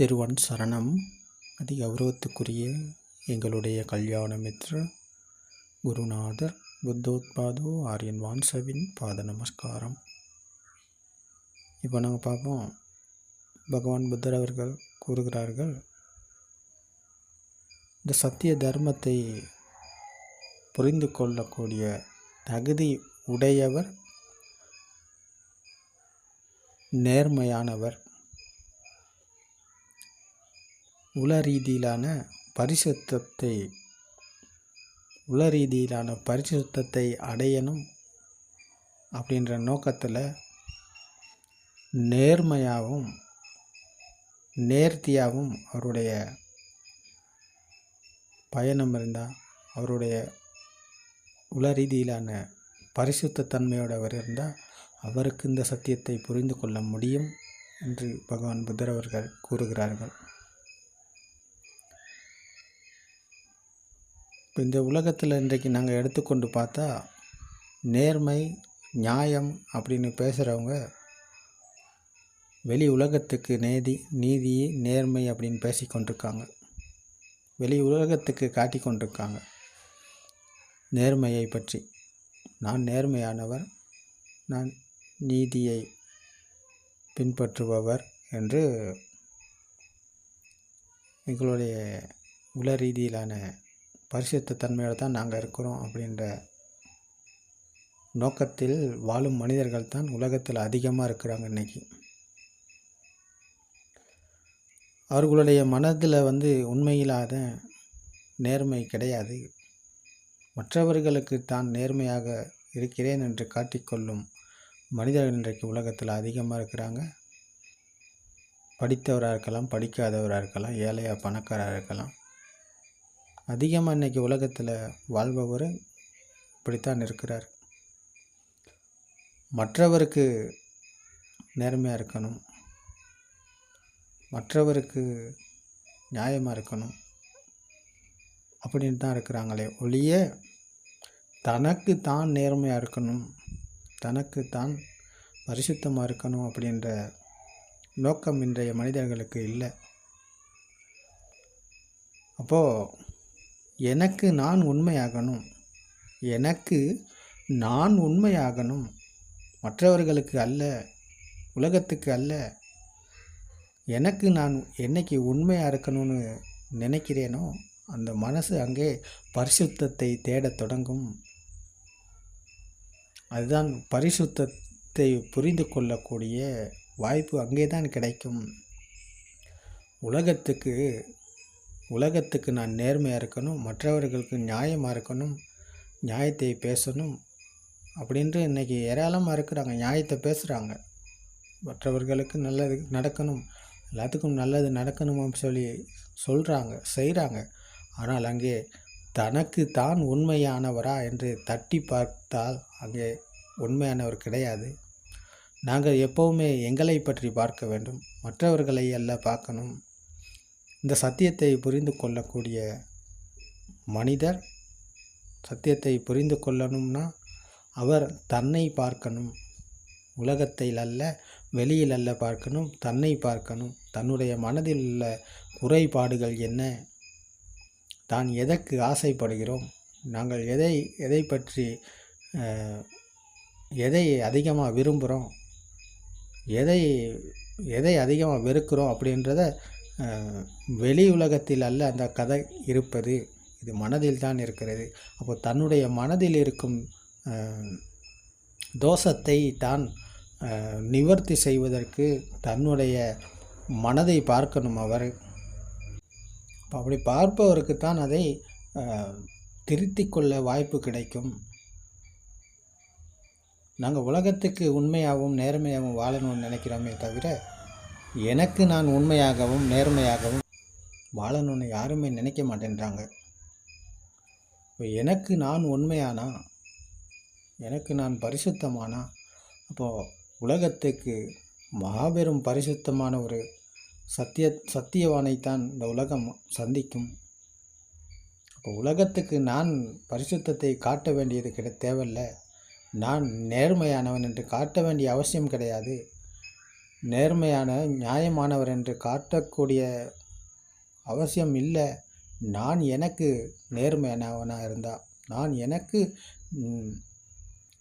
திருவன் சரணம். அதி கௌரவத்துக்குரிய எங்களுடைய கல்யாண மித்ர குருநாதர் புத்தோத்பாதோ ஆரியன் வான்சவின் பாத நமஸ்காரம். இப்போ நாங்கள் பார்ப்போம். பகவான் புத்தர் அவர்கள் கூறுகிறார்கள் இந்த சத்திய தர்மத்தை புரிந்து கொள்ளக்கூடிய தகுதி உடையவர் நேர்மையானவர். உள ரீதியிலான பரிசுத்தத்தை உள ரீதியிலான பரிசுத்தத்தை அடையணும் அப்படின்ற நோக்கத்தில் நேர்மையாகவும் நேர்த்தியாகவும் அவருடைய பயணம் இருந்தால் அவருடைய உள ரீதியிலான பரிசுத்த தன்மையோடவர் இருந்தால் அவருக்கு இந்த சத்தியத்தை புரிந்து கொள்ள முடியும் என்று பகவான் புத்தர் அவர்கள் கூறுகிறார்கள். இப்போ இந்த உலகத்தில் இன்றைக்கு நாங்கள் எடுத்துக்கொண்டு பார்த்தா நேர்மை நியாயம் அப்படின்னு பேசுகிறவங்க வெளி உலகத்துக்கு நேதி நீதி நேர்மை அப்படின்னு பேசி கொண்டிருக்காங்க. வெளி உலகத்துக்கு காட்டி கொண்டிருக்காங்க. நேர்மையை பற்றி. நான் நேர்மையானவர் நான் நீதியை பின்பற்றுபவர் என்று எங்களுடைய உலரீதியிலான பரிசுத்த தன்மையோடு தான் நாங்கள் இருக்கிறோம் அப்படின்ற நோக்கத்தில் வாழும் மனிதர்கள் தான் உலகத்தில் அதிகமாக இருக்கிறாங்க இன்றைக்கி அவர்களுடைய மனதில் வந்து உண்மையில்லாத நேர்மை கிடையாது. மற்றவர்களுக்கு தான் நேர்மையாக இருக்கிறேன் என்று காட்டிக்கொள்ளும் மனிதர்கள் இன்றைக்கு உலகத்தில் அதிகமாக இருக்கிறாங்க. படித்தவராக இருக்கலாம் படிக்காதவராக இருக்கலாம் ஏழையாக பணக்காராக இருக்கலாம். அதிகமாக இன்றைக்கி உலகத்தில் வாழ்பவர் இப்படித்தான் இருக்கிறார். மற்றவருக்கு நேர்மையாக இருக்கணும். மற்றவருக்கு நியாயமாக இருக்கணும். அப்படின்னு தான் இருக்கிறாங்களே ஒழிய தனக்கு தான் நேர்மையாக இருக்கணும் தனக்கு தான் பரிசுத்தமாக இருக்கணும் அப்படின்ற நோக்கம் இன்றைய மனிதர்களுக்கு இல்லை. அப்போது எனக்கு நான் உண்மையாகணும். எனக்கு நான் உண்மையாகணும். மற்றவர்களுக்கு அல்ல உலகத்துக்கு அல்ல. எனக்கு நான் என்னைக்கு உண்மையாக இருக்கணும்னு நினைக்கிறேனோ அந்த மனசு அங்கே பரிசுத்தத்தை தேடத் தொடங்கும். அதுதான் பரிசுத்தத்தை புரிந்து கொள்ளக்கூடிய வாய்ப்பு அங்கே தான் கிடைக்கும். உலகத்துக்கு உலகத்துக்கு நான் நேர்மையாக இருக்கணும் மற்றவர்களுக்கு நியாயமாக இருக்கணும் நியாயத்தை பேசணும் அப்படின்ட்டு இன்றைக்கி ஏராளமாக இருக்கிறாங்க நியாயத்தை பேசுகிறாங்க மற்றவர்களுக்கு நல்லது நடக்கணும் எல்லாத்துக்கும் நல்லது நடக்கணும்னு சொல்லி சொல்கிறாங்க செய்கிறாங்க ஆனால் அங்கே தனக்கு தான் உண்மையானவரா என்று தட்டி பார்த்தால் அங்கே உண்மையானவர் கிடையாது. நாங்கள் எப்போவுமே எங்களை பற்றி பார்க்க வேண்டும் மற்றவர்களை அல்ல பார்க்கணும். இந்த சத்தியத்தை புரிந்து கொள்ளக்கூடிய மனிதர் சத்தியத்தை புரிந்து கொள்ளணும்னா அவர் தன்னை பார்க்கணும். உலகத்தில் அல்ல வெளியில் அல்ல பார்க்கணும் தன்னை பார்க்கணும். தன்னுடைய மனதில் உள்ள குறைபாடுகள் என்ன? தான் எதற்கு ஆசைப்படுகிறோம்? நாங்கள் எதை எதை பற்றி எதை அதிகமாக விரும்புகிறோம்? எதை எதை அதிகமாக வெறுக்கிறோம் அப்படின்றத வெளி உலகத்தில் அல்ல அந்த கதை இருப்பது இது மனதில் தான் இருக்கிறது. அப்போ தன்னுடைய மனதில் இருக்கும் தோஷத்தை தான் நிவர்த்தி செய்வதற்கு தன்னுடைய மனதை பார்க்கணும் அவர். இப்போ அப்படி பார்ப்பவருக்கு தான் அதை திருத்தி கொள்ள வாய்ப்பு கிடைக்கும். நாங்கள் உலகத்துக்கு உண்மையாகவும் நேர்மையாகவும் வாழணும்னு நினைக்கிறோமே தவிர எனக்கு நான் உண்மையாகவும் நேர்மையாகவும் வாழணும்னு யாருமே நினைக்க மாட்டேன்றாங்க. இப்போ எனக்கு நான் உண்மையானா? எனக்கு நான் பரிசுத்தமானா? அப்போது உலகத்துக்கு மாபெரும் பரிசுத்தமான ஒரு சத்திய சத்தியவானைத்தான் இந்த உலகம் சந்திக்கும். அப்போ உலகத்துக்கு நான் பரிசுத்தத்தை காட்ட வேண்டியது கிட தேவையில்லை. நான் நேர்மையானவன் என்று காட்ட வேண்டிய அவசியம் கிடையாது. நேர்மையான நியாயமானவர் என்று காட்டக்கூடிய அவசியம் இல்லை. நான் எனக்கு நேர்மையானவனாக இருந்தால் நான் எனக்கு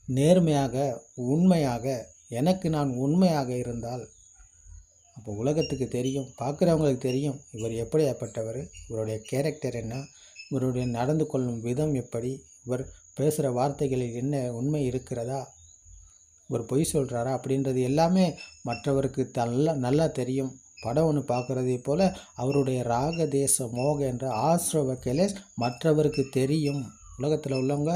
நேர்மையாக உண்மையாக எனக்கு நான் உண்மையாக இருந்தால் அப்போ உலகத்துக்கு தெரியும் பார்க்குறவங்களுக்கு தெரியும் இவர் எப்படியாப்பட்டவர் இவருடைய கேரக்டர் என்ன இவருடைய நடந்து கொள்ளும் விதம் எப்படி இவர் பேசுகிற வார்த்தைகளில் என்ன உண்மை இருக்கிறதா இவர் பொய் சொல்கிறாரா அப்படின்றது எல்லாமே மற்றவருக்கு தல்ல நல்லா தெரியும். படம் ஒன்று பார்க்குறதே போல் அவருடைய ராக தேச மோக என்ற ஆசிரவ கெலேஸ் மற்றவருக்கு தெரியும். உலகத்தில் உள்ளவங்க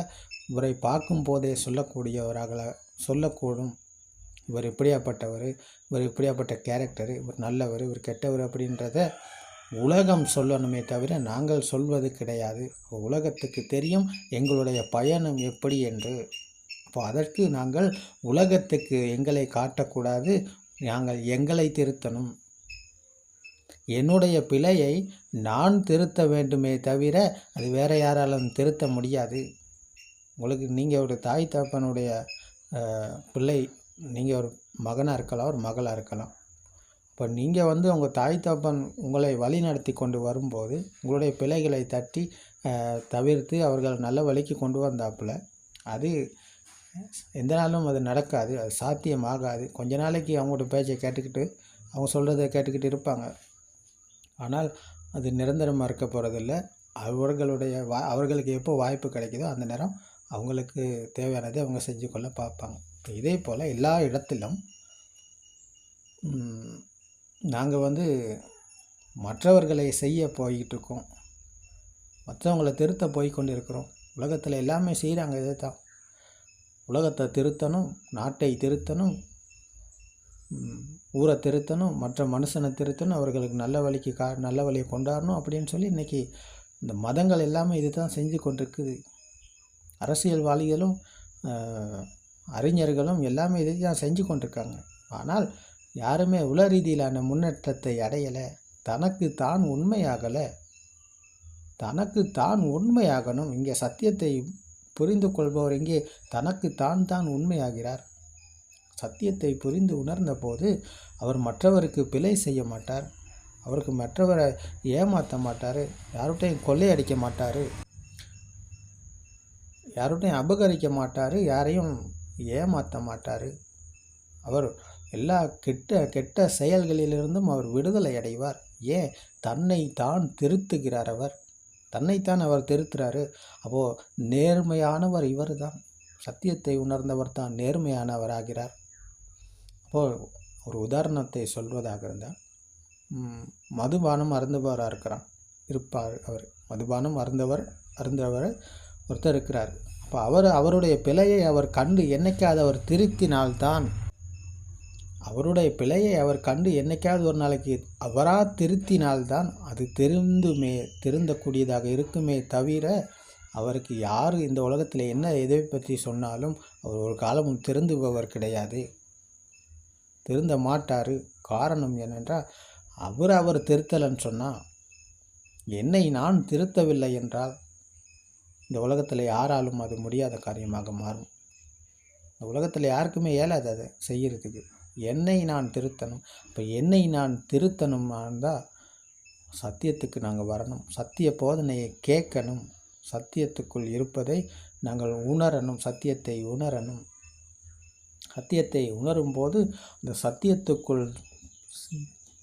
இவரை பார்க்கும் போதே சொல்லக்கூடியவராக சொல்லக்கூடும். இவர் இப்படியாப்பட்டவர் இவர் இப்படியாப்பட்ட கேரக்டர் இவர் நல்லவர் இவர் கெட்டவர் அப்படின்றத உலகம் சொல்லணுமே தவிர நாங்கள் சொல்வது கிடையாது. உலகத்துக்கு தெரியும் எங்களுடைய பயணம் எப்படி என்று. அப்போ அதற்கு நாங்கள் உலகத்துக்கு எங்களை காட்டக்கூடாது நாங்கள் எங்களை திருத்தணும். என்னுடைய பிழையை நான் திருத்த வேண்டுமே தவிர அது வேற யாராலும் திருத்த முடியாது. உங்களுக்கு நீங்கள் ஒரு தாய் தகப்பனுடைய பிள்ளை நீங்கள் ஒரு மகனாக இருக்கலாம் ஒரு மகளாக இருக்கலாம். இப்போ நீங்கள் வந்து உங்கள் தாய் தகப்பன் உங்களை வழி நடத்தி கொண்டு வரும்போது உங்களுடைய பிழைகளை தட்டி தவிர்த்து அவர்கள் நல்ல வழிக்கு கொண்டு வந்தாப்புல அது எந்த நாளும் அது நடக்காது அது சாத்தியமாகாது. கொஞ்ச நாளைக்கு அவங்களோட பேச்சை கேட்டுக்கிட்டு அவங்க சொல்கிறத கேட்டுக்கிட்டு இருப்பாங்க. ஆனால் அது நிரந்தரமாக இருக்க போகிறதில்ல அவர்களுடைய வா அவர்களுக்கு எப்போ வாய்ப்பு கிடைக்குதோ அந்த நேரம் அவங்களுக்கு தேவையானதை அவங்க செஞ்சு கொள்ள பார்ப்பாங்க. இதே போல் எல்லா இடத்திலும் நாங்கள் வந்து மற்றவர்களை செய்ய போய்கிட்டு இருக்கோம் மற்றவங்களை திருத்த போய் கொண்டு இருக்கிறோம் உலகத்தில் எல்லாமே செய்கிறாங்க இதை தான் உலகத்தை திருத்தணும் நாட்டை திருத்தணும் ஊரை திருத்தணும் மற்ற மனுஷனை திருத்தணும் அவர்களுக்கு நல்ல வழிக்கு கா நல்ல வழியை கொண்டாடணும் அப்படின்னு சொல்லி இன்றைக்கி இந்த மதங்கள் எல்லாமே இது தான் செஞ்சு கொண்டிருக்குது. அரசியல்வாதிகளும் அறிஞர்களும் எல்லாமே இதை தான் செஞ்சு கொண்டிருக்காங்க. ஆனால் யாருமே உல ரீதியிலான முன்னேற்றத்தை அடையலை. தனக்கு தான் உண்மையாகலை. தனக்கு தான் உண்மையாகணும். இங்கே சத்தியத்தை புரிந்து கொள்பவர் இங்கே தனக்கு தான் தான் உண்மையாகிறார். சத்தியத்தை புரிந்து உணர்ந்த போது அவர் மற்றவருக்கு பிழை செய்ய மாட்டார். அவருக்கு மற்றவரை ஏமாற்ற மாட்டார். யார்கிட்டையும் கொள்ளையடிக்க மாட்டார். யார்கிட்டையும் அபகரிக்க மாட்டார். யாரையும் ஏமாற்ற மாட்டார். அவர் எல்லா கெட்ட கெட்ட செயல்களிலிருந்தும் அவர் விடுதலை அடைவார். ஏன்? தன்னை தான் திருத்துகிறார் அவர். தன்னைத்தான் அவர் திருத்துறாரு. அப்போது நேர்மையானவர் இவர் தான் சத்தியத்தை உணர்ந்தவர் தான் நேர்மையானவராகிறார். அப்போது ஒரு உதாரணத்தை சொல்வதாக இருந்தால் மதுபானம் அருந்துபவராக இருக்கிறான். இருப்பார் அவர். மதுபானம் அருந்தவர் அருந்தவர் ஒருத்தர் இருக்கிறார். அப்போ அவர் அவருடைய பிழையை அவர் கண்டு என்னைக்காவது அவர் திருத்தினால்தான் அவருடைய பிழையை அவர் கண்டு என்னைக்காவது ஒரு நாளைக்கு அவராக திருத்தினால்தான் அது திருந்துமே திருந்தக்கூடியதாக இருக்குமே தவிர அவருக்கு யார் இந்த உலகத்தில் என்ன எதை பற்றி சொன்னாலும் அவர் ஒரு காலமும் திருந்துபவர் கிடையாது. திருந்த மாட்டார். காரணம் என்னென்றால் அவர் அவர் திருத்தலைன்னு சொன்னால் என்னை நான் திருத்தவில்லை என்றால் இந்த உலகத்தில் யாராலும் அது முடியாத காரியமாக மாறும். இந்த உலகத்தில் யாருக்குமே ஏலாது அதை செய்கிறதுக்கு என்னை நான் திருத்தணும். இப்போ என்னை நான் திருத்தணுமா இருந்தால் சத்தியத்துக்கு நாங்கள் வரணும். சத்திய போதனையை கேட்கணும். சத்தியத்துக்குள் இருப்பதை நாங்கள் உணரணும். சத்தியத்தை உணரணும். சத்தியத்தை உணரும்போது அந்த சத்தியத்துக்குள்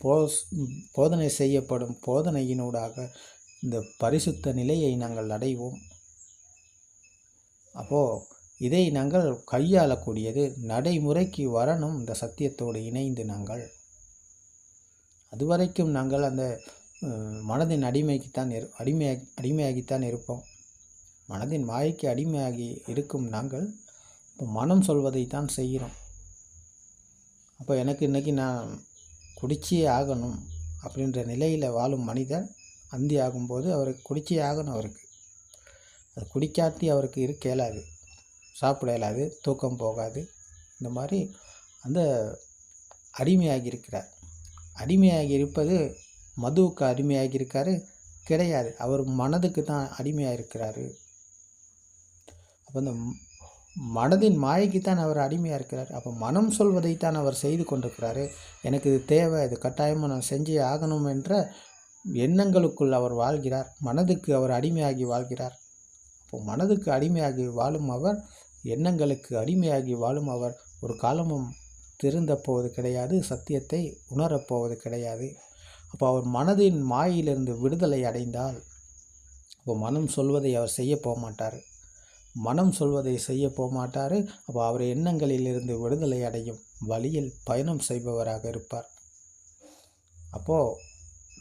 போ போதனை செய்யப்படும் போதனையினூடாக இந்த பரிசுத்த நிலையை நாங்கள் அடைவோம். அப்போது இதை நாங்கள் கையாளக்கூடியது நடைமுறைக்கு வரணும் இந்த சத்தியத்தோடு இணைந்து நாங்கள். அதுவரைக்கும் நாங்கள் அந்த மனதின் அடிமைக்குத்தான் இரு அடிமையாகி அடிமையாகித்தான் இருப்போம். மனதின் மாயைக்கு அடிமையாகி இருக்கும் நாங்கள் இப்போ மனம் சொல்வதைத்தான் செய்கிறோம். அப்போ எனக்கு இன்றைக்கி நான் குடிச்சியே ஆகணும் அப்படின்ற நிலையில் வாழும் மனிதன் அந்தி ஆகும்போது அவருக்கு குடிச்சே ஆகணும் அவருக்கு. அது குடிக்காட்டி அவருக்கு இருக்க இயலாது. சாப்பிட இயலாது தூக்கம் போகாது. இந்த மாதிரி அந்த அடிமையாகி இருக்கிறார் அடிமையாகி இருப்பது மதுவுக்கு அடிமையாகி இருக்காரு கிடையாது. அவர் மனதுக்கு தான் அடிமையாக இருக்கிறாரு அப்போ இந்த மனதின் மாயைக்குத்தான் அவர் அடிமையாக இருக்கிறார் அப்போ மனம் சொல்வதைத்தான் அவர் செய்து கொண்டிருக்கிறாரு. எனக்கு இது தேவை இது கட்டாயமாக நான் செஞ்சே ஆகணும் என்ற எண்ணங்களுக்குள் அவர் வாழ்கிறார். மனதுக்கு அவர் அடிமையாகி வாழ்கிறார். மனதுக்கு அடிமையாகி வாழும் அவர் எண்ணங்களுக்கு அடிமையாகி வாழும் அவர் ஒரு காலமும் திருந்த போவது கிடையாது சத்தியத்தை உணரப் போவது கிடையாது. அப்போ அவர் மனதின் மாயிலிருந்து விடுதலை அடைந்தால் அப்போ மனம் சொல்வதை அவர் செய்ய போக மாட்டார் மனம் சொல்வதை செய்ய போக மாட்டார் அப்போ அவர் எண்ணங்களிலிருந்து விடுதலை அடையும் வழியில் பயணம் செய்பவராக இருப்பார். அப்போது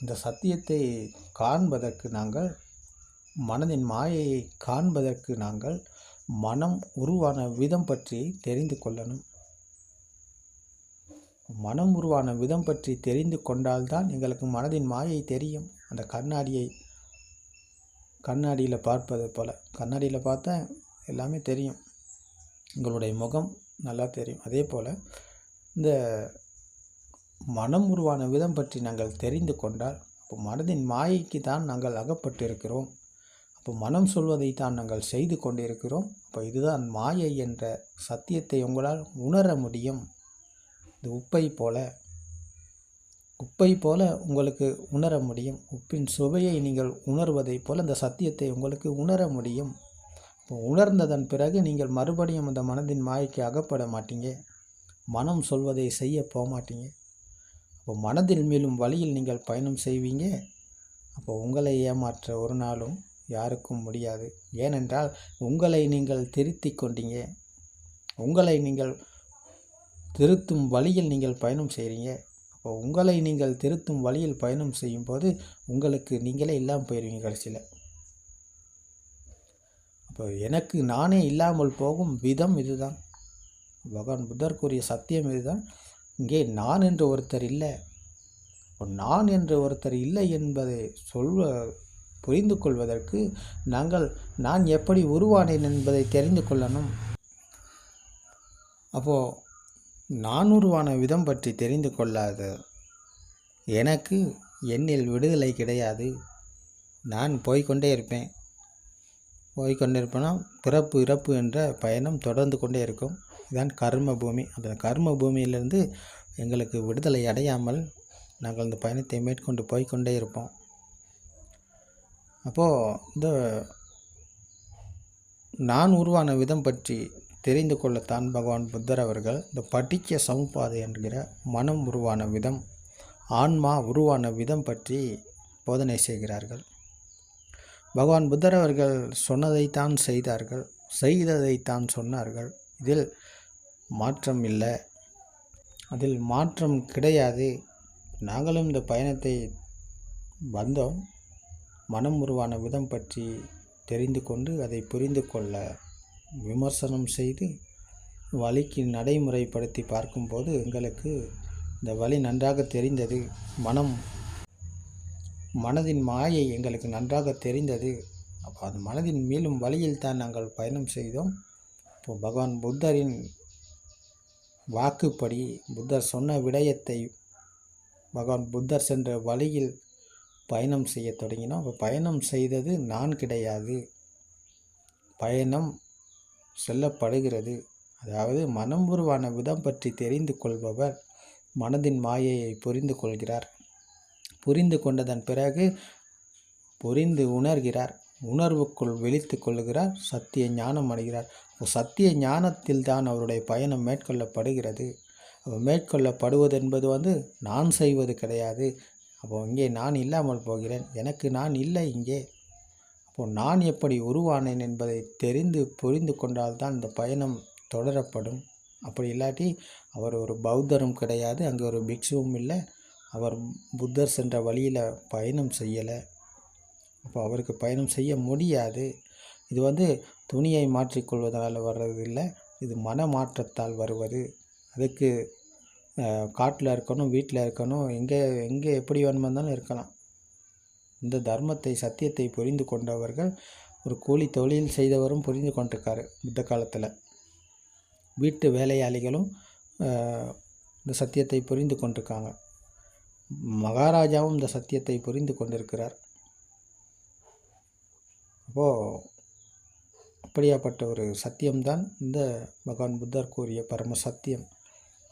இந்த சத்தியத்தை காண்பதற்கு நாங்கள் மனதின் மாயையை காண்பதற்கு நாங்கள் மனம் உருவான விதம் பற்றி தெரிந்து கொள்ளணும். மனம் உருவான விதம் பற்றி தெரிந்து கொண்டால்தான் எங்களுக்கு மனதின் மாயை தெரியும். அந்த கண்ணாடியை கண்ணாடியில் பார்ப்பது போல். கண்ணாடியில் பார்த்தா எல்லாமே தெரியும். உங்களுடைய முகம் நல்லா தெரியும். அதே போல் இந்த மனம் உருவான விதம் பற்றி நாங்கள் தெரிந்து கொண்டால் அப்போ மனதின் மாயைக்கு தான் நாங்கள் அகப்பட்டிருக்கிறோம். அப்போ மனம் சொல்வதை தான் நாங்கள் செய்து கொண்டிருக்கிறோம். அப்போ இதுதான் மாயை என்ற சத்தியத்தை உங்களால் உணர முடியும். இது உப்பை போல உப்பை போல உங்களுக்கு உணர முடியும். உப்பின் சுவையை நீங்கள் உணர்வதைப் போல இந்த சத்தியத்தை உங்களுக்கு உணர முடியும். இப்போ உணர்ந்ததன் பிறகு நீங்கள் மறுபடியும் அந்த மனதின் மாயைக்கு அகப்பட மாட்டீங்க. மனம் சொல்வதை செய்ய போக மாட்டீங்க அப்போ மனதில் மேலும் வழியில் நீங்கள் பயணம் செய்வீங்க. அப்போ உங்களை ஏமாற்ற ஒரு நாளும் யாருக்கும் முடியாது. ஏனென்றால் உங்களை நீங்கள் திருத்தி கொண்டீங்க. உங்களை நீங்கள் திருத்தும் வழியில் நீங்கள் பயணம் செய்கிறீங்க அப்போ உங்களை நீங்கள் திருத்தும் வழியில் பயணம் செய்யும்போது உங்களுக்கு நீங்களே இல்லாமல் போயிடுவீங்க கடைசியில். அப்போ எனக்கு நானே இல்லாமல் போகும் விதம் இதுதான். பகவான் புத்தர் கூறிய சத்தியம் இதுதான். இங்கே நான் என்று ஒருத்தர் இல்லை. நான் என்று ஒருத்தர் இல்லை என்பதை சொல்வ புரிந்து கொள்வதற்கு நாங்கள் நான் எப்படி உருவானேன் என்பதை தெரிந்து கொள்ளணும். அப்போது நான் உருவான விதம் பற்றி தெரிந்து கொள்ளாத. எனக்கு என்னில் விடுதலை கிடையாது. நான் போய்க்கொண்டே இருப்பேன். போய்க்கொண்டே இருப்பேன்னா பிறப்பு இறப்பு என்ற பயணம் தொடர்ந்து கொண்டே இருக்கும். இதுதான் கர்ம பூமி. அந்த கர்ம பூமியிலிருந்து எங்களுக்கு விடுதலை அடையாமல் நாங்கள் இந்த பயணத்தை மேற்கொண்டு போய்க்கொண்டே இருப்போம். அப்போது இந்த நான் உருவான விதம் பற்றி தெரிந்து கொள்ளத்தான் பகவான் புத்தர் அவர்கள் இந்த படிக்க சமுப்பாதை என்கிற மனம் உருவான விதம் ஆன்மா உருவான விதம் பற்றி போதனை செய்கிறார்கள். பகவான் புத்தர் அவர்கள் சொன்னதைத்தான் செய்தார்கள் செய்ததைத்தான் சொன்னார்கள். இதில் மாற்றம் இல்லை. அதில் மாற்றம் கிடையாது. நாங்களும் இந்த பயணத்தை வந்தோம். மனம் உருவான விதம் பற்றி தெரிந்து கொண்டு அதை புரிந்து கொள்ள விமர்சனம் செய்து வழிக்கு நடைமுறைப்படுத்தி பார்க்கும்போது எங்களுக்கு இந்த வழி நன்றாக தெரிந்தது. மனம் மனதின் மாயை எங்களுக்கு நன்றாக தெரிந்தது. அப்போ அது மனதின் மேலும் வழியில் தான் நாங்கள் பயணம் செய்தோம். இப்போ பகவான் புத்தரின் வாக்குப்படி புத்தர் சொன்ன விடயத்தை பகவான் புத்தர் சென்ற வழியில் பயணம் செய்ய தொடங்கினோம். அப்போ பயணம் செய்தது நான் கிடையாது. பயணம் சொல்லப்படுகிறது. அதாவது மனம் உருவான விதம் பற்றி தெரிந்து கொள்பவர் மனதின் மாயையை புரிந்து கொள்கிறார். புரிந்து கொண்டதன் பிறகு புரிந்து உணர்கிறார். உணர்வுக்குள் விழித்து கொள்கிறார். சத்திய ஞானம் அடைகிறார். சத்திய ஞானத்தில் தான் அவருடைய பயணம் மேற்கொள்ளப்படுகிறது. மேற்கொள்ளப்படுவது என்பது வந்து நான் செய்வது கிடையாது. அப்போ இங்கே நான் இல்லாமல் போகிறேன். எனக்கு நான் இல்லை இங்கே. அப்போ நான் எப்படி உருவானேன் என்பதை தெரிந்து புரிந்து கொண்டால்தான் இந்த பயணம் தொடரப்படும். அப்படி இல்லாட்டி அவர் ஒரு பௌத்தரும் கிடையாது. அங்கே ஒரு பிக்ஷுவும் இல்லை. அவர் புத்தர் சென்ற வழியில் பயணம் செய்யலை. அப்போ அவருக்கு பயணம் செய்ய முடியாது. இது வந்து துணியை மாற்றிக்கொள்வதால் வர்றதில்லை. இது மன மாற்றத்தால் வருவது. அதுக்கு காட்டில் இருக்கணும் வீட்டில் இருக்கணும் எங்கே எங்கே எப்படி வேணுமாஇருந்தாலும் இருக்கலாம். இந்த தர்மத்தை சத்தியத்தை புரிந்து கொண்டவர்கள் ஒரு கூலி தொழில் செய்தவரும் புரிந்து கொண்டிருக்காரு புத்த காலத்தில். வீட்டு வேலையாளிகளும் இந்த சத்தியத்தை புரிந்து கொண்டிருக்காங்க. மகாராஜாவும் இந்த சத்தியத்தை புரிந்து கொண்டிருக்கிறார். அப்போது அப்படியாப்பட்ட ஒரு சத்தியம்தான் இந்த பகவான் புத்தர் கூறிய பரம சத்தியம்.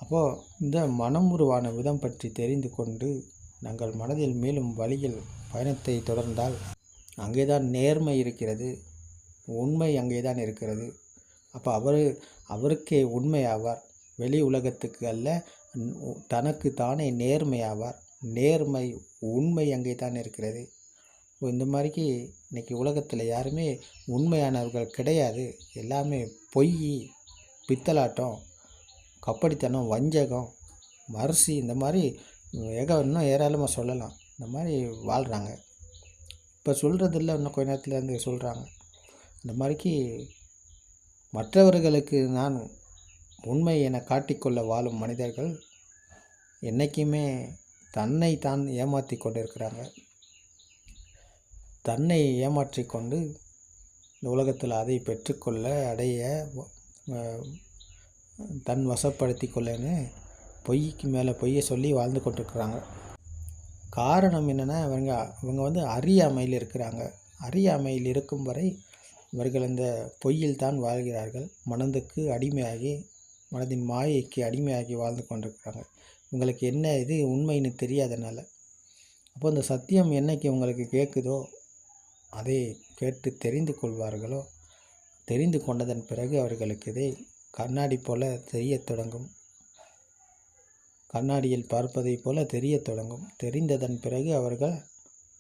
அப்போது இந்த மனம் உருவான விதம் பற்றி தெரிந்து கொண்டு நாங்கள் மனதில் மேலும் வழியில் பயணத்தை தொடர்ந்தால் அங்கேதான் நேர்மை இருக்கிறது உண்மை அங்கேதான் இருக்கிறது. அப்போ அவர் அவருக்கே உண்மை ஆவார் வெளி உலகத்துக்கு அல்ல தனக்கு தானே நேர்மை ஆவார் நேர்மை உண்மை அங்கே தான் இருக்கிறது இந்த மாதிரிக்கு இன்னைக்கு உலகத்தில் யாருமே உண்மையானவர்கள் கிடையாது. எல்லாமே பொய் பித்தலாட்டம். கப்படித்தனம் வஞ்சகம் மரிசி இந்த மாதிரி ஏக இன்னும் ஏராளமாக சொல்லலாம். இந்த மாதிரி வாழ்கிறாங்க இப்போ சொல்கிறதில்ல இன்னும் கொஞ்ச நேரத்தில் இருந்து சொல்கிறாங்க இந்த மாதிரிக்கு மற்றவர்களுக்கு நான் உண்மை என காட்டிக்கொள்ள வாழும் மனிதர்கள் என்றைக்குமே தன்னை தான் ஏமாற்றி கொண்டிருக்கிறாங்க. தன்னை ஏமாற்றி கொண்டு இந்த உலகத்தில் அதை பெற்றுக்கொள்ள அடைய தன் வசப்படுத்தி கொள்ளன்னு பொய்க்கு மேலே பொய்யை சொல்லி வாழ்ந்து கொண்டிருக்கிறாங்க. காரணம் என்னென்னா இவங்க இவங்க வந்து அறியாமையில் இருக்கிறாங்க. அறியாமையில் இருக்கும் வரை இவர்கள் இந்த பொய்யில் தான் வாழ்கிறார்கள். மனதுக்கு அடிமையாகி மனதின் மாயைக்கு அடிமையாகி வாழ்ந்து கொண்டிருக்கிறாங்க. இவங்களுக்கு என்ன இது? உண்மைன்னு தெரியாதனால. அப்போ இந்த சத்தியம் என்னைக்கு உங்களுக்கு கேட்குதோ அதை கேட்டு தெரிந்து கொள்வார்களோ தெரிந்து கொண்டதன் பிறகு அவர்களுக்கு இதை கண்ணாடி போல தெரியத் தொடங்கும். கண்ணாடியில் பார்ப்பதைப் போல தெரியத் தொடங்கும். தெரிந்ததன் பிறகு அவர்கள்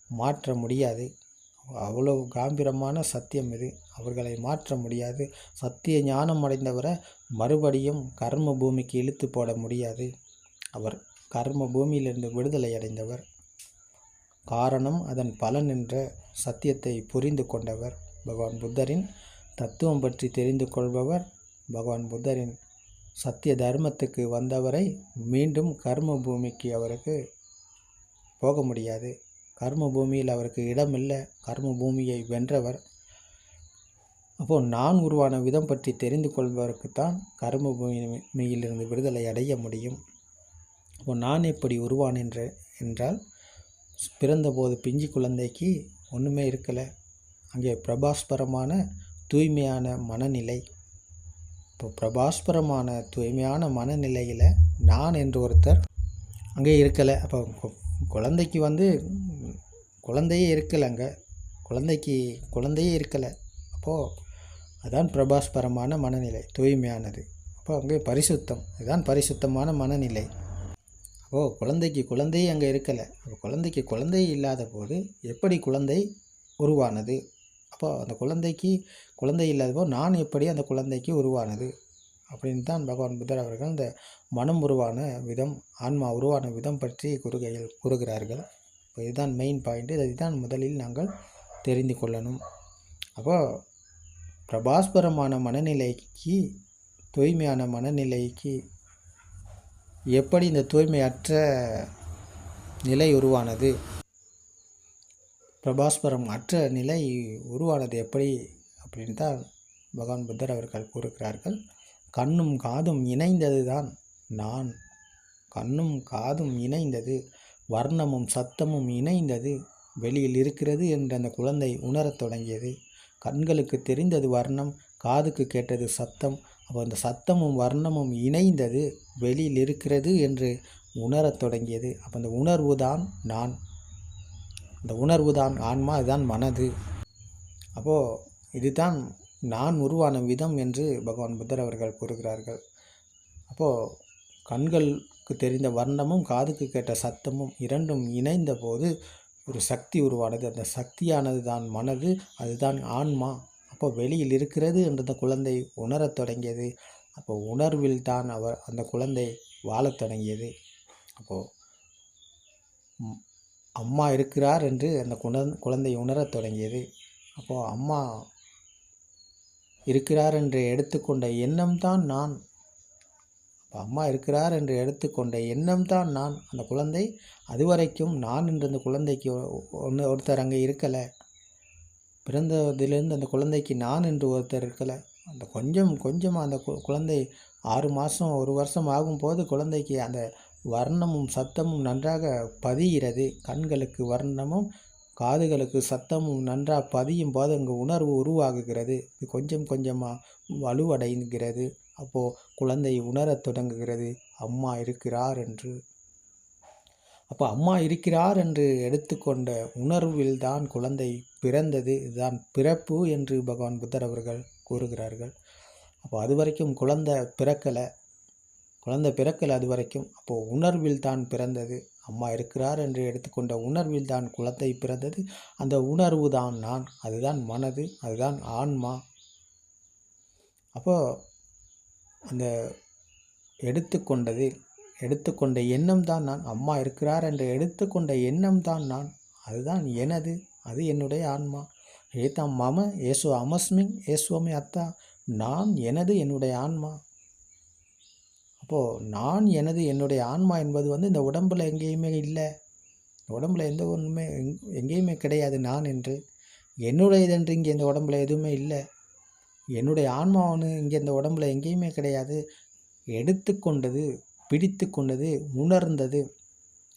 மாற்ற முடியாது. அவ்வளவு காம்பீரமான சத்தியம் இது. அவர்களை மாற்ற முடியாது. சத்திய ஞானம் அடைந்தவரை மறுபடியும் கர்ம பூமிக்கு இழுத்து போட முடியாது. அவர் கர்ம பூமியிலிருந்து விடுதலை அடைந்தவர். காரணம் அதன் பலன் என்ற சத்தியத்தை புரிந்து கொண்டவர். பகவான் புத்தரின் தத்துவம் பற்றி தெரிந்து கொள்பவர் பகவான் புத்தரின் சத்திய தர்மத்துக்கு வந்தவரை மீண்டும் கர்ம பூமிக்கு அவருக்கு போக முடியாது. கர்ம பூமியில் அவருக்கு இடமில்லை. கர்ம பூமியை வென்றவர். அப்போது நான் உருவான விதம் பற்றி தெரிந்து கொள்பவருக்குத்தான் கர்ம பூமியிலிருந்து விடுதலை அடைய முடியும். அப்போ நான் எப்படி உருவானேன் என்ற என்றால் பிறந்தபோது பிஞ்சு குழந்தைக்கு ஒன்றுமே இருக்கலை. அங்கே பிரபாஸ்பரமான தூய்மையான மனநிலை. இப்போ பிரபாஸ்பரமான தூய்மையான மனநிலையில் நான் என்று ஒருத்தர் அங்கே இருக்கலை. அப்போ கு- குழந்தைக்கு வந்து குழந்தையே இருக்கலை அங்கே. குழந்தைக்கு குழந்தையே இருக்கலை. அப்போது அதுதான் பிரபாஸ்பரமான மனநிலை தூய்மையானது. அப்போ அங்கே பரிசுத்தம் இதுதான் பரிசுத்தமான மனநிலை. ஓ குழந்தைக்கு குழந்தையே அங்கே இருக்கலை. அப்போ குழந்தைக்கு குழந்தை இல்லாத போது எப்படி குழந்தை உருவானது? அப்போ அந்த குழந்தைக்கு குழந்தை இல்லாத நான் எப்படி அந்த குழந்தைக்கு உருவானது? அப்படின்னு தான் பகவான் புத்தர் அவர்கள் இந்த மனம் உருவான விதம் ஆன்மா உருவான விதம் பற்றி கூறுகையில் கூறுகிறார்கள். இப்போ இதுதான் மெயின் பாயிண்ட் இதுதான் முதலில் நாங்கள் தெரிந்து கொள்ளணும். அப்போது பிரபாஸ்பரமான மனநிலைக்கு தூய்மையான மனநிலைக்கு எப்படி இந்த தூய்மையற்ற நிலை உருவானது? பிரபாஸ்பரம் அற்ற நிலை உருவானது எப்படி அப்படின்னு தான் பகவான் புத்தர் அவர்கள் கூறுகிறார்கள். கண்ணும் காதும் இணைந்தது தான் நான். கண்ணும் காதும் இணைந்தது வர்ணமும் சத்தமும் இணைந்தது வெளியில் இருக்கிறது என்று அந்த குழந்தை உணரத் தொடங்கியது. கண்களுக்கு தெரிந்தது வர்ணம் காதுக்கு கேட்டது சத்தம். அப்போ அந்த சத்தமும் வர்ணமும் இணைந்தது வெளியில் இருக்கிறது என்று உணரத் தொடங்கியது. அப்போ அந்த உணர்வு தான் நான். அந்த உணர்வு தான் ஆன்மா இதுதான் மனது. அப்போது இதுதான் நான் உருவான விதம் என்று பகவான் புத்தர் அவர்கள் கூறுகிறார்கள். அப்போது கண்களுக்கு தெரிந்த வர்ணமும் காதுக்கு கேட்ட சத்தமும் இரண்டும் இணைந்த போது ஒரு சக்தி உருவானது. அந்த சக்தியானது தான் மனது அதுதான் ஆன்மா. அப்போ வெளியில் இருக்கிறது என்று அந்த குழந்தை உணரத் தொடங்கியது. அப்போ உணர்வில் தான் அவர் அந்த குழந்தை வாழத் தொடங்கியது. அப்போது அம்மா இருக்கிறார் என்று அந்த குழந் குழந்தை உணரத் தொடங்கியது. அப்போது அம்மா இருக்கிறார் என்று எடுத்துக்கொண்ட எண்ணம்தான் நான். அப்போ அம்மா இருக்கிறார் என்று எடுத்துக்கொண்ட எண்ணம் தான் நான். அந்த குழந்தை அதுவரைக்கும் நான் என்று அந்த குழந்தைக்கு ஒன்று ஒருத்தர் அங்கே இருக்கலை. பிறந்ததிலிருந்து அந்த குழந்தைக்கு நான் என்று ஒருத்தர் இருக்கலை. அந்த கொஞ்சம் கொஞ்சமாக அந்த கு- குழந்தை ஆறு மாதம் ஒரு வருஷம் ஆகும்போது குழந்தைக்கு அந்த வர்ணமும் சத்தமும் நன்றாக பதிகிறது. கண்களுக்கு வர்ணமும் காதுகளுக்கு சத்தமும் நன்றாக பதியும் போது அங்கே உணர்வு உருவாகுகிறது. இது கொஞ்சம் கொஞ்சமாக வலுவடைகிறது. அப்போது குழந்தை உணரத் தொடங்குகிறது. அம்மா இருக்கிறார் என்று. அப்போ அம்மா இருக்கிறார் என்று எடுத்துக்கொண்ட உணர்வில்தான் குழந்தை பிறந்தது. இதுதான் பிறப்பு என்று பகவான் புத்தர் அவர்கள் கூறுகிறார்கள். அப்போ அது வரைக்கும் குழந்தை பிறக்கலை. குழந்தை பிறக்கல அது வரைக்கும் அப்போது உணர்வில் தான் பிறந்தது. அம்மா இருக்கிறார் என்று எடுத்துக்கொண்ட உணர்வில் தான் குழந்தை பிறந்தது. அந்த உணர்வு தான் நான் அதுதான் மனது அதுதான் ஆன்மா. அப்போ அந்த எடுத்துக்கொண்டது எடுத்துக்கொண்ட எண்ணம் தான் நான் அம்மா இருக்கிறார் என்று எடுத்துக்கொண்ட எண்ணம் தான் நான் அதுதான் எனது அது என்னுடைய ஆன்மா. ஏதாம் மம ஏசு அமஸ்மிங் ஏசுவமே அத்தா நான் எனது என்னுடைய ஆன்மா. அப்போது நான் எனது என்னுடைய ஆன்மா என்பது வந்து இந்த உடம்பில் எங்கேயுமே இல்லை. உடம்புல எந்த ஒன்றுமே எங்- எங்கேயுமே கிடையாது நான் என்று. என்னுடையது என்று இங்கே இந்த உடம்புல எதுவுமே இல்லை. என்னுடைய ஆன்மாவனு இங்கே இந்த உடம்புல எங்கேயுமே கிடையாது. எடுத்துக்கொண்டது பிடித்து கொண்டது உணர்ந்தது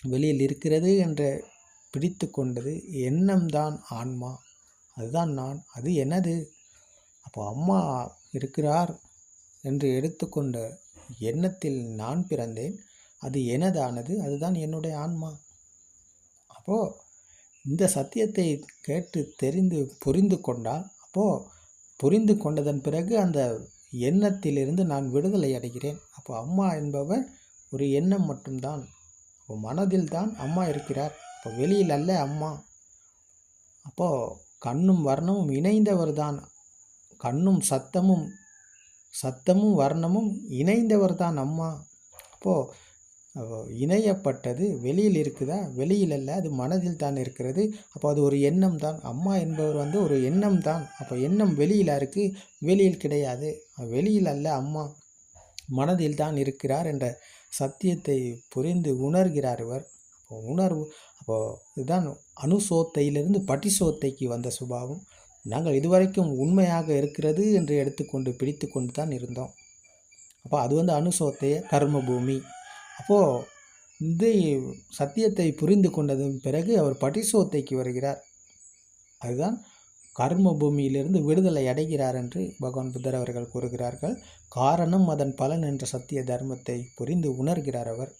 வெளியில் இருக்கிறது என்ற பிடித்து கொண்டது எண்ணம்தான் ஆன்மா. அதுதான் நான் அது எனது. அப்போ அம்மா இருக்கிறார் என்று எடுத்துக்கொண்ட எண்ணத்தில் நான் பிறந்தேன் அது எனதானது அதுதான் என்னுடைய ஆன்மா. அப்போது இந்த சத்தியத்தை கேட்டு தெரிந்து புரிந்து கொண்டால் அப்போது புரிந்து கொண்டதன் பிறகு அந்த எண்ணத்திலிருந்து நான் விடுதலை அடைகிறேன். அப்போ அம்மா என்பவர் ஒரு எண்ணம் மட்டும்தான். அப்போ மனதில் தான் அம்மா இருக்கிறார். அப்போ வெளியில் அல்ல அம்மா. அப்போது கண்ணும் வர்ணமும் இணைந்தவர் தான் கண்ணும் சத்தமும் சத்தமும் வர்ணமும் இணைந்தவர் தான் அம்மா. அப்போது இணையப்பட்டது வெளியில் இருக்குதா? வெளியில் அல்ல அது மனதில் தான் இருக்கிறது. அப்போ அது ஒரு எண்ணம் தான். அம்மா என்பவர் வந்து ஒரு எண்ணம் தான். அப்போ எண்ணம் வெளியில் இருக்குது வெளியில் கிடையாது. வெளியில் அல்ல அம்மா. மனதில் தான் இருக்கிறார் என்ற சத்தியத்தை புரிந்து உணர்கிறார் இவர். அப்போ உணர்வு அப்போது இதுதான் அணுசோத்தையிலிருந்து பட்டிசோத்தைக்கு வந்த சுபாவம். நாங்கள் இதுவரைக்கும் உண்மையாக இருக்கிறது என்று எடுத்துக்கொண்டு பிடித்து கொண்டு தான் இருந்தோம். அப்போ அது வந்து அனுசோத்தைய கர்ம பூமி அப்போது இந்த சத்தியத்தை புரிந்து கொண்டதன் பிறகு அவர் பட்டிசோத்தைக்கு வருகிறார். அதுதான் கர்ம பூமியிலிருந்து விடுதலை அடைகிறார் என்று பகவான் புத்தர் அவர்கள் கூறுகிறார்கள். காரணம் அதன் பலன் என்ற சத்திய தர்மத்தை புரிந்து உணர்கிறார் அவர்.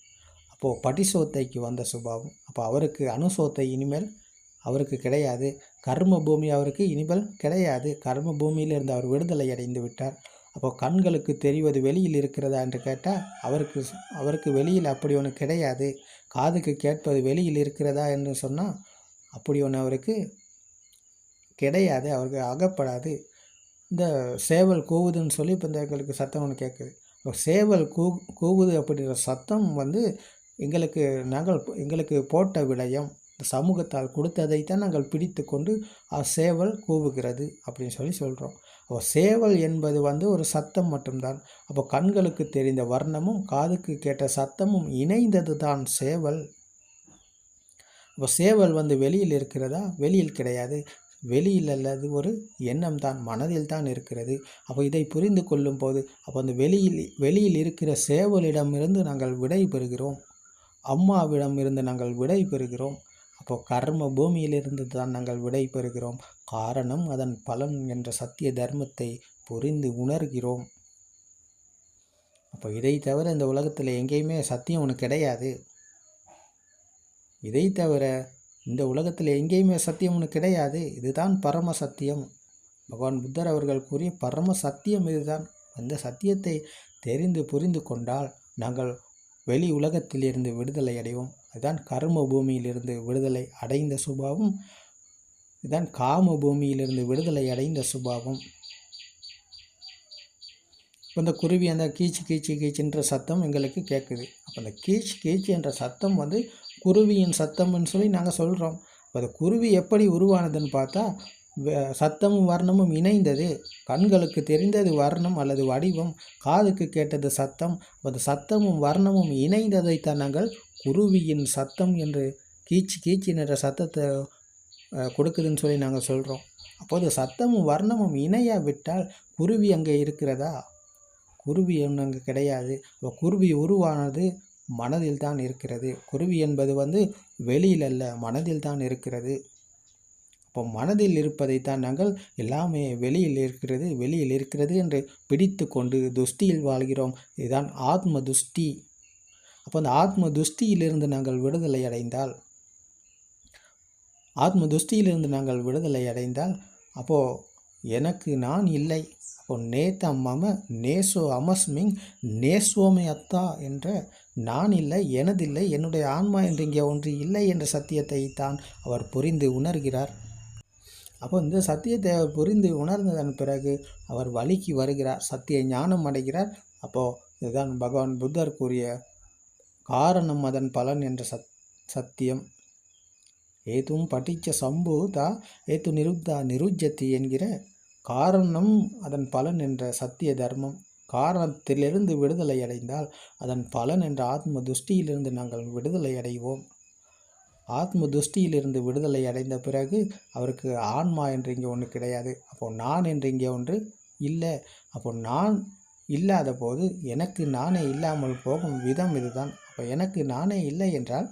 அப்போது பட்டிசோத்தைக்கு வந்த சுபாவம். அப்போ அவருக்கு அணுசோத்தை இனிமேல் அவருக்கு கிடையாது. கர்ம பூமி அவருக்கு இனிமேல் கிடையாது. கர்ம பூமியிலிருந்து அவர் விடுதலை அடைந்து விட்டார். அப்போ கண்களுக்கு தெரிவது வெளியில் இருக்கிறதா என்று கேட்டால் அவருக்கு அவருக்கு வெளியில் அப்படி ஒன்று கிடையாது. காதுக்கு கேட்பது வெளியில் இருக்கிறதா என்று சொன்னால் அப்படி ஒன்று அவருக்கு கிடையாது. அவருக்கு அகப்படாது. இந்த சேவல் கூவுதுன்னு சொல்லி இப்போ இந்த எங்களுக்கு சத்தம் ஒன்று கேட்குது. சேவல் கூ கூவுது அப்படின்ற சத்தம் வந்து எங்களுக்கு நாங்கள் எங்களுக்கு போட்ட விடயம். சமூகத்தால் கொடுத்ததைத்தான் நாங்கள் பிடித்து கொண்டு சேவல் கூவுகிறது அப்படின்னு சொல்லி சொல்கிறோம் அப்போ சேவல் என்பது வந்து ஒரு சத்தம் மட்டும்தான். அப்போ கண்களுக்கு தெரிந்த வர்ணமும் காதுக்கு கேட்ட சத்தமும் இணைந்தது தான் சேவல். அப்போ சேவல் வந்து வெளியில் இருக்கிறதா? வெளியில் கிடையாது. வெளியில் அல்லது ஒரு எண்ணம் தான் மனதில் தான் இருக்கிறது. அப்போ இதை புரிந்து கொள்ளும் போது அப்போ அந்த வெளியில் வெளியில் இருக்கிற சேவலிடமிருந்து நாங்கள் விடை பெறுகிறோம். அம்மாவிடம் இருந்து நாங்கள் விடை பெறுகிறோம். அப்போ கர்ம பூமியிலிருந்து தான் நாங்கள் விடை பெறுகிறோம். காரணம் அதன் பலன் என்ற சத்திய தர்மத்தை புரிந்து உணர்கிறோம். அப்போ இதை தவிர இந்த உலகத்தில் எங்கேயுமே சத்தியம் ஒன்று கிடையாது. இதை தவிர இந்த உலகத்தில் எங்கேயுமே சத்தியம் ஒன்று கிடையாது. இதுதான் பரம சத்தியம். பகவான் புத்தர் அவர்கள் கூறிய பரம சத்தியம் இதுதான். அந்த சத்தியத்தை தெரிந்து புரிந்து கொண்டால் நாங்கள் வெளி உலகத்திலிருந்து விடுதலை அடைவோம். அதுதான் கர்ம பூமியிலிருந்து விடுதலை அடைந்த சுபாவம். இதுதான் காம பூமியிலிருந்து விடுதலை அடைந்த சுபாவம். இப்போ இந்த குருவி அந்த கீச்சு கீச்சு கீச்சுன்ற சத்தம் எங்களுக்கு கேட்குது அப்போ அந்த கீச்சு கீச்சு என்ற சத்தம் வந்து குருவியின் சத்தம்னு சொல்லி நாங்கள் சொல்கிறோம் அப்போ அந்த குருவி எப்படி உருவானதுன்னு பார்த்தா சத்தமும் வர்ணமும் இணைந்தது. கண்களுக்கு தெரிந்தது வர்ணம் அல்லது வடிவம் காதுக்கு கேட்டது சத்தம். அந்த சத்தமும் வர்ணமும் இணைந்ததைத்தான் நாங்கள் குருவியின் சத்தம் என்று கீச்சு கீச்சுன்ற சத்தத்தை கொடுக்குதுன்னு சொல்லி நாங்கள் சொல்கிறோம் அப்போது சத்தமும் வர்ணமும் இணையா விட்டால் குருவி அங்கே இருக்கிறதா? குருவி ஒன்று அங்கே கிடையாது. அப்போ குருவி உருவானது மனதில் தான் இருக்கிறது. குருவி என்பது வந்து வெளியில் அல்ல மனதில் தான் இருக்கிறது. அப்போ மனதில் இருப்பதைத்தான் நாங்கள் எல்லாமே வெளியில் இருக்கிறது வெளியில் இருக்கிறது என்று பிடித்து கொண்டு துஷ்டியில் வாழ்கிறோம். இதுதான் ஆத்ம துஷ்டி. அப்போ அந்த ஆத்ம துஷ்டியிலிருந்து நாங்கள் விடுதலை அடைந்தால் ஆத்ம துஷ்டியிலிருந்து நாங்கள் விடுதலை அடைந்தால் அப்போது எனக்கு நான் இல்லை. அப்போ நேத்த மம நேசோ அமஸ்மிங் நேசோமே அத்தா என்ற நான் இல்லை எனதில்லை என்னுடைய ஆன்மா என்று இங்கே ஒன்று இல்லை என்ற சத்தியத்தை தான் அவர் புரிந்து உணர்கிறார். அப்போ இந்த சத்தியத்தை அவர் புரிந்து உணர்ந்ததன் பிறகு அவர் வழிக்கு வருகிறார் சத்திய ஞானம் அடைகிறார். அப்போது இதுதான் பகவான் புத்தர் கூறிய காரணம் அதன் பலன் என்ற சத் சத்தியம். ஏதும் படித்த சம்பூதா ஏத்து நிருப்தா நிருஜத்தி என்கிற காரணம் அதன் பலன் என்ற சத்திய தர்மம். காரணத்திலிருந்து விடுதலை அடைந்தால் அதன் பலன் என்ற ஆத்ம துஷ்டியிலிருந்து நாங்கள் விடுதலை அடைவோம். ஆத்ம துஷ்டியிலிருந்து விடுதலை அடைந்த பிறகு அவருக்கு ஆன்மா என்று இங்கே ஒன்று கிடையாது. அப்போ நான் என்று இங்கே ஒன்று இல்லை. அப்போ நான் இல்லாத போது எனக்கு நானே இல்லாமல் போகும் விதம் இதுதான். அப்போ எனக்கு நானே இல்லை என்றால்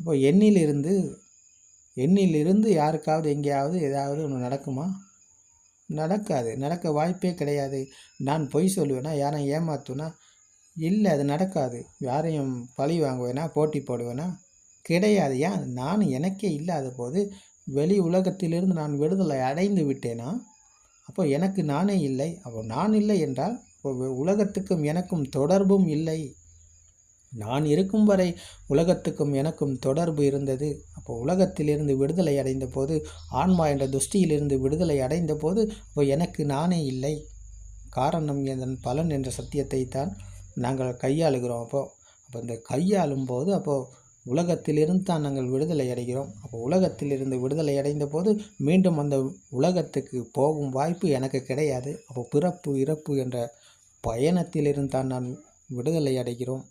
இப்போ எண்ணிலிருந்து எண்ணிலிருந்து யாருக்காவது எங்கேயாவது ஏதாவது ஒன்று நடக்குமா? நடக்காது. நடக்க வாய்ப்பே கிடையாது. நான் பொய் சொல்லுவேனா? யாரையும் ஏமாத்துனா இல்லை அது நடக்காது. யாரையும் பழி வாங்குவேனா? போட்டி போடுவேனா? கிடையாது. ஏன்? நான் எனக்கே இல்லாத போது வெளி உலகத்திலிருந்து நான் விடுதலை அடைந்து விட்டேனா? அப்போ எனக்கு நானே இல்லை. அப்போ நான் இல்லை என்றால் இப்போ உலகத்துக்கும் எனக்கும் தொடர்பும் இல்லை. நான் இருக்கும் வரை உலகத்துக்கும் எனக்கும் தொடர்பு இருந்தது. அப்போ உலகத்திலிருந்து விடுதலை அடைந்த போது ஆன்மா என்ற துஷ்டியிலிருந்து விடுதலை அடைந்த போது அப்போ எனக்கு நானே இல்லை. காரணம் என் பலன் என்ற சத்தியத்தை தான் நாங்கள் கையாளுகிறோம். அப்போது அப்போ இந்த கையாளும் போது அப்போது உலகத்திலிருந்து தான் நாங்கள் விடுதலை அடைகிறோம். அப்போ உலகத்திலிருந்து விடுதலை அடைந்த போது மீண்டும் அந்த உலகத்துக்கு போகும் வாய்ப்பு எனக்கு கிடையாது. அப்போ பிறப்பு இறப்பு என்ற பயணத்திலிருந்து தான் நான் விடுதலை அடைகிறோம்.